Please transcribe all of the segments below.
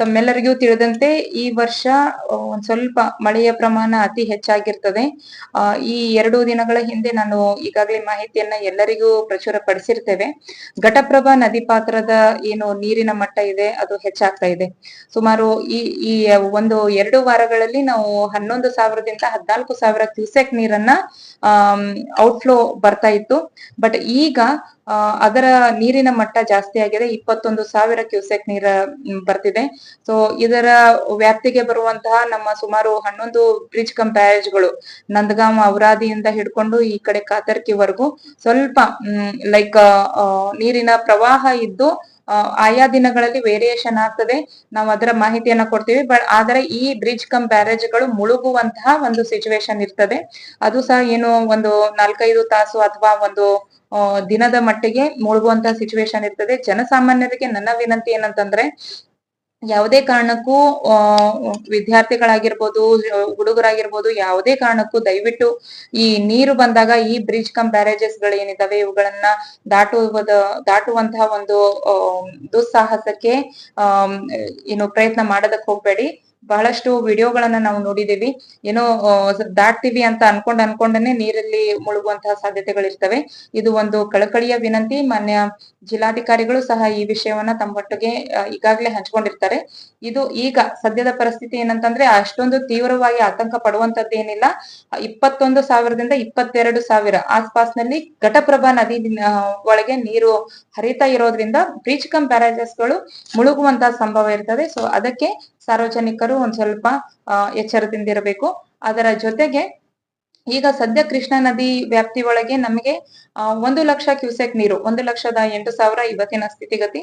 ತಮ್ಮೆಲ್ಲರಿಗೂ ತಿಳಿದಂತೆ ಈ ವರ್ಷ ಒಂದ್ ಸ್ವಲ್ಪ ಮಳೆಯ ಪ್ರಮಾಣ ಅತಿ ಹೆಚ್ಚಾಗಿರ್ತದೆ. ಈ ಎರಡು ದಿನಗಳ ಹಿಂದೆ ನಾನು ಈಗಾಗಲೇ ಮಾಹಿತಿಯನ್ನ ಎಲ್ಲರಿಗೂ ಪ್ರಚುರ ಪಡಿಸಿರ್ತೇವೆ ಘಟಪ್ರಭಾ ನದಿ ಪಾತ್ರದ ಏನು ನೀರಿನ ಮಟ್ಟ ಇದೆ, ಅದು ಹೆಚ್ಚಾಗ್ತಾ ಇದೆ. ಸುಮಾರು ಈ ಈ ಒಂದು ಎರಡು ವಾರಗಳಲ್ಲಿ ನಾವು ಹನ್ನೊಂದು ಸಾವಿರದಿಂದ ಹದ್ನಾಲ್ಕು ಸಾವಿರ ಕ್ಯೂಸೆಕ್ ನೀರನ್ನ ಔಟ್ಫ್ಲೋ ಬರ್ತಾ ಇತ್ತು. ಬಟ್ ಈಗ ಅದರ ನೀರಿನ ಮಟ್ಟ ಜಾಸ್ತಿ ಆಗಿದೆ. ಇಪ್ಪತ್ತೊಂದು ಸಾವಿರ ಕ್ಯೂಸೆಕ್ ನೀರ ಬರ್ತಿದೆ. ಸೊ ಇದರ ವ್ಯಾಪ್ತಿಗೆ ಬರುವಂತಹ ನಮ್ಮ ಸುಮಾರು ಹನ್ನೊಂದು ಬ್ರಿಡ್ಜ್ಗಳು ನಂದಗಾಂವ್ ಅವರಾದಿಯಿಂದ ಹಿಡ್ಕೊಂಡು ಈ ಕಡೆ ಕಾತರ್ಕಿವರೆಗೂ ಸ್ವಲ್ಪ ಲೈಕ್ ನೀರಿನ ಪ್ರವಾಹ ಇದ್ದು ಆಯಾ ದಿನಗಳಲ್ಲಿ ವೇರಿಯೇಷನ್ ಆಗ್ತದೆ. ನಾವು ಅದರ ಮಾಹಿತಿಯನ್ನ ಕೊಡ್ತೀವಿ. ಬಟ್ ಆದರೆ ಈ ಬ್ರಿಡ್ಜ್ ಕಮ್ ಬ್ಯಾರೇಜ್ಗಳು ಮುಳುಗುವಂತಹ ಒಂದು ಸಿಚುವೇಶನ್ ಇರ್ತದೆ. ಅದು ಸಹ ಏನು ಒಂದು ನಾಲ್ಕೈದು ತಾಸು ಅಥವಾ ಒಂದು ದಿನದ ಮಟ್ಟಿಗೆ ಮುಳುಗುವಂತಹ ಸಿಚುವೇಶನ್ ಇರ್ತದೆ. ಜನಸಾಮಾನ್ಯರಿಗೆ ನನ್ನ ವಿನಂತಿ ಏನಂತಂದ್ರೆ ಯಾವುದೇ ಕಾರಣಕ್ಕೂ ವಿದ್ಯಾರ್ಥಿಗಳಾಗಿರ್ಬೋದು, ಹುಡುಗರಾಗಿರ್ಬೋದು, ಯಾವುದೇ ಕಾರಣಕ್ಕೂ ದಯವಿಟ್ಟು ಈ ನೀರು ಬಂದಾಗ ಈ ಬ್ರಿಡ್ಜ್ ಕಮ್ ಬ್ಯಾರೇಜಸ್ಗಳು ಏನಿದಾವೆ, ಇವುಗಳನ್ನ ದಾಟುವುದ, ದಾಟುವಂತಹ ಒಂದು ದುಸ್ಸಾಹಸಕ್ಕೆ ಏನು ಪ್ರಯತ್ನ ಮಾಡೋದಕ್ಕೆ ಹೋಗ್ಬೇಡಿ. ಬಹಳಷ್ಟು ವಿಡಿಯೋಗಳನ್ನ ನಾವು ನೋಡಿದೀವಿ. ಏನೋ ದಾಟ್ತೀವಿ ಅಂತ ಅನ್ಕೊಂಡ್ ಅನ್ಕೊಂಡನೆ ನೀರಲ್ಲಿ ಮುಳುಗುವಂತಹ ಸಾಧ್ಯತೆಗಳಿರ್ತವೆ. ಇದು ಒಂದು ಕಳಕಳಿಯ ವಿನಂತಿ. ಮಾನ್ಯ ಜಿಲ್ಲಾಧಿಕಾರಿಗಳು ಸಹ ಈ ವಿಷಯವನ್ನ ತಮ್ಮೊಟ್ಟಿಗೆ ಈಗಾಗಲೇ ಹಂಚ್ಕೊಂಡಿರ್ತಾರೆ. ಇದು ಈಗ ಸದ್ಯದ ಪರಿಸ್ಥಿತಿ ಏನಂತಂದ್ರೆ, ಅಷ್ಟೊಂದು ತೀವ್ರವಾಗಿ ಆತಂಕ ಪಡುವಂತದ್ದೇನಿಲ್ಲ ಇಪ್ಪತ್ತೊಂದು ಸಾವಿರದಿಂದ ಇಪ್ಪತ್ತೆರಡು ಸಾವಿರ ಆಸ್ಪಾಸ್ನಲ್ಲಿ ಘಟಪ್ರಭಾ ನದಿ ಒಳಗೆ ನೀರು ಹರಿತಾ ಇರೋದ್ರಿಂದ ಬ್ರೀಚ್ ಕಮ್ ಬ್ಯಾರೇಜಸ್ಗಳು ಮುಳುಗುವಂತಹ ಸಂಭವ ಇರ್ತದೆ. ಸೊ, ಅದಕ್ಕೆ ಸಾರ್ವಜನಿಕರು ಒಂದ್ ಸ್ವಲ್ಪ ಎಚ್ಚರದಿಂದ ಇರಬೇಕು. ಅದರ ಜೊತೆಗೆ ಈಗ ಸದ್ಯ ಕೃಷ್ಣಾ ನದಿ ವ್ಯಾಪ್ತಿ ಒಳಗೆ ನಮಗೆ ಒಂದು ಲಕ್ಷ ಕ್ಯೂಸೆಕ್ ನೀರು ಒಂದು ಲಕ್ಷದ ಎಂಟು ಸಾವಿರ ಇವತ್ತಿನ ಸ್ಥಿತಿಗತಿ.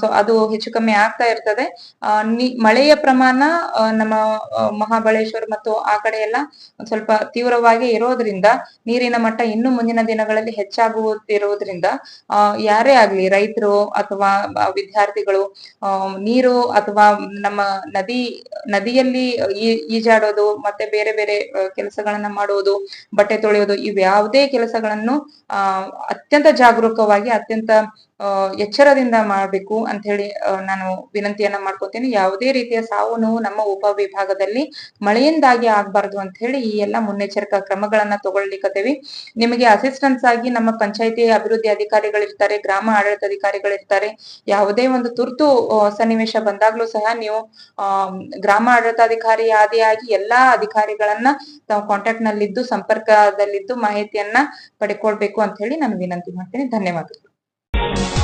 ಸೊ ಅದು ಹೆಚ್ಚು ಕಮ್ಮಿ ಆಗ್ತಾ ಇರ್ತದೆ. ಮಳೆಯ ಪ್ರಮಾಣ ನಮ್ಮ ಮಹಾಬಳೇಶ್ವರ್ ಮತ್ತು ಆ ಕಡೆ ಎಲ್ಲ ಸ್ವಲ್ಪ ತೀವ್ರವಾಗಿ ಇರೋದ್ರಿಂದ ನೀರಿನ ಮಟ್ಟ ಇನ್ನು ಮುಂದಿನ ದಿನಗಳಲ್ಲಿ ಹೆಚ್ಚಾಗುತ್ತಿರುವುದರಿಂದ ಆ, ಯಾರೇ ಆಗ್ಲಿ ರೈತರು ಅಥವಾ ವಿದ್ಯಾರ್ಥಿಗಳು ನೀರು ಅಥವಾ ನಮ್ಮ ನದಿ ನದಿಯಲ್ಲಿ ಈ- ಈಜಾಡೋದು, ಮತ್ತೆ ಬೇರೆ ಬೇರೆ ಕೆಲಸಗಳನ್ನ ಮಾಡೋದು, ಬಟ್ಟೆ ತೊಳೆಯೋದು, ಇವ್ಯಾವುದೇ ಕೆಲಸಗಳನ್ನು ಅತ್ಯಂತ ಜಾಗರೂಕವಾಗಿ, ಅತ್ಯಂತ ಎಚ್ಚರದಿಂದ ಮಾಡಬೇಕು ಅಂತ ಹೇಳಿ ನಾನು ವಿನಂತಿಯನ್ನ ಮಾಡ್ಕೊತೀನಿ. ಯಾವುದೇ ರೀತಿಯ ಸಾವು ನೋವು ನಮ್ಮ ಉಪವಿಭಾಗದಲ್ಲಿ ಮಳೆಯಿಂದಾಗಿ ಆಗ್ಬಾರ್ದು ಅಂತ ಹೇಳಿ ಈ ಎಲ್ಲ ಮುನ್ನೆಚ್ಚರಿಕಾ ಕ್ರಮಗಳನ್ನ ತಗೊಳ್ಲಿಕ್ಕತ್ತೇವಿ ನಿಮಗೆ ಅಸಿಸ್ಟೆನ್ಸ್ ಆಗಿ ನಮ್ಮ ಪಂಚಾಯತಿ ಅಭಿವೃದ್ಧಿ ಅಧಿಕಾರಿಗಳಿರ್ತಾರೆ ಗ್ರಾಮ ಆಡಳಿತಾಧಿಕಾರಿಗಳಿರ್ತಾರೆ ಯಾವುದೇ ಒಂದು ತುರ್ತು ಸನ್ನಿವೇಶ ಬಂದಾಗ್ಲೂ ಸಹ ನೀವು ಗ್ರಾಮ ಆಡಳಿತಾಧಿಕಾರಿ ಆದಿಯಾಗಿ ಎಲ್ಲಾ ಅಧಿಕಾರಿಗಳನ್ನ ತಾವು ಕಾಂಟ್ಯಾಕ್ಟ್ ನಲ್ಲಿದ್ದು, ಸಂಪರ್ಕದಲ್ಲಿದ್ದು ಮಾಹಿತಿಯನ್ನ ಪಡ್ಕೊಳ್ಬೇಕು ಅಂತ ಹೇಳಿ ನಾನು ವಿನಂತಿ ಮಾಡ್ತೀನಿ. ಧನ್ಯವಾದಗಳು. Thank you.